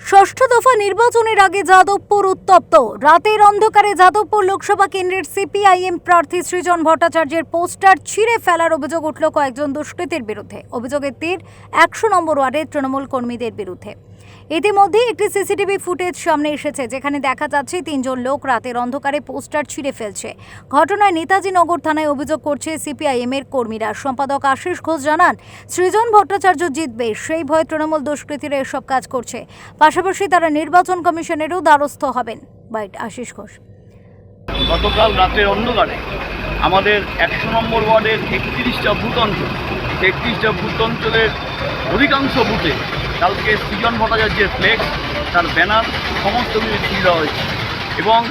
ষষ্ঠ দফা নির্বাচনের আগে যাদবপুর উত্তপ্ত। রাতের অন্ধকারে যাদবপুর লোকসভা কেন্দ্রের সিপিআইএম প্রার্থী সৃজন ভট্টাচার্যের পোস্টার ছিঁড়ে ফেলার অভিযোগ উঠল কয়েকজন দুষ্কৃতীর বিরুদ্ধে। অভিযোগের তীর একশো নম্বর ওয়ার্ডের তৃণমূল কর্মীদের বিরুদ্ধে। ইতিমধ্যে একটি সিসিটিভি ফুটেজ সামনে এসেছে, যেখানে দেখা যাচ্ছে তিনজন লোক রাতের অন্ধকারে পোস্টার ছিঁড়ে ফেলছে। ঘটনায় নেতাজি নগর থানায় অভিযোগ করছে সিপিআইএম এর কর্মীরা। সম্পাদক আশিস ঘোষ জানান, সৃজন ভট্টাচার্য জিতবে, সেই ভয়ে তৃণমূল দুষ্কৃতীরা এসব কাজ করছে। পাশাপাশি তারা নির্বাচন কমিশনেরও দ্বারস্থ হবেন। বাইট, আশিস ঘোষ। গতকাল রাতের অন্ধকারে আমাদের একশো নম্বর ওয়ার্ডের একত্রিশটা অঞ্চল একত্রিশটা অঞ্চলের অধিকাংশ বুথে কালকে সৃজন ভট্টাচার্যের ফ্লেক্স তার ব্যানার সমস্ত কিছু ছিঁড়ে দেওয়া হয়েছে। এবং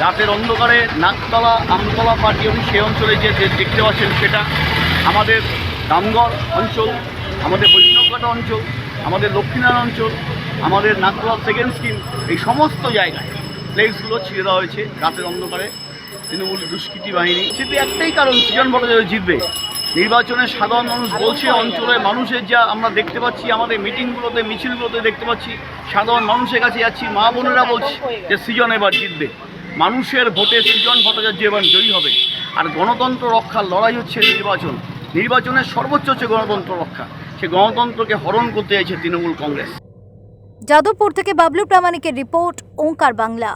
রাতের অন্ধকারে নাকতলা, আমতলা পার্টি অফিস সেই অঞ্চলে যে দেখতে পাচ্ছেন সেটা আমাদের দামগড় অঞ্চল, আমাদের বৈষ্ণবঘাটা অঞ্চল, আমাদের লক্ষ্মীনারায়ণ অঞ্চল, আমাদের নাকতলা সেকেন্ড স্কিম এই সমস্ত জায়গায় ফ্লেক্সগুলো ছিঁড়ে দেওয়া হয়েছে রাতের অন্ধকারে। তৃণমূল দুষ্কৃতী বাহিনী। সেটি একটাই কারণ, সৃজন ভট্টাচার্য জিতবে। নির্বাচনে সাধারণ মানুষ বলছে অঞ্চলের মানুষের যা আমরা দেখতে পাচ্ছি আমাদের মিটিংগুলোতে মিছিলগুলোতে দেখতে পাচ্ছি সাধারণ মানুষের কাছে যাচ্ছি মা বোনেরা বলছে যে সৃজন এবার জিতবে। মানুষের ভোটে সৃজন ভট্টাচার্য এবার জয়ী হবে। আর গণতন্ত্র রক্ষার লড়াই হচ্ছে নির্বাচন। নির্বাচনের সর্বোচ্চ হচ্ছে গণতন্ত্র রক্ষা। সে গণতন্ত্রকে হরণ করতে চাইছে তৃণমূল কংগ্রেস। যাদবপুর থেকে বাবলু প্রামাণিকের রিপোর্ট ওঙ্কার বাংলা।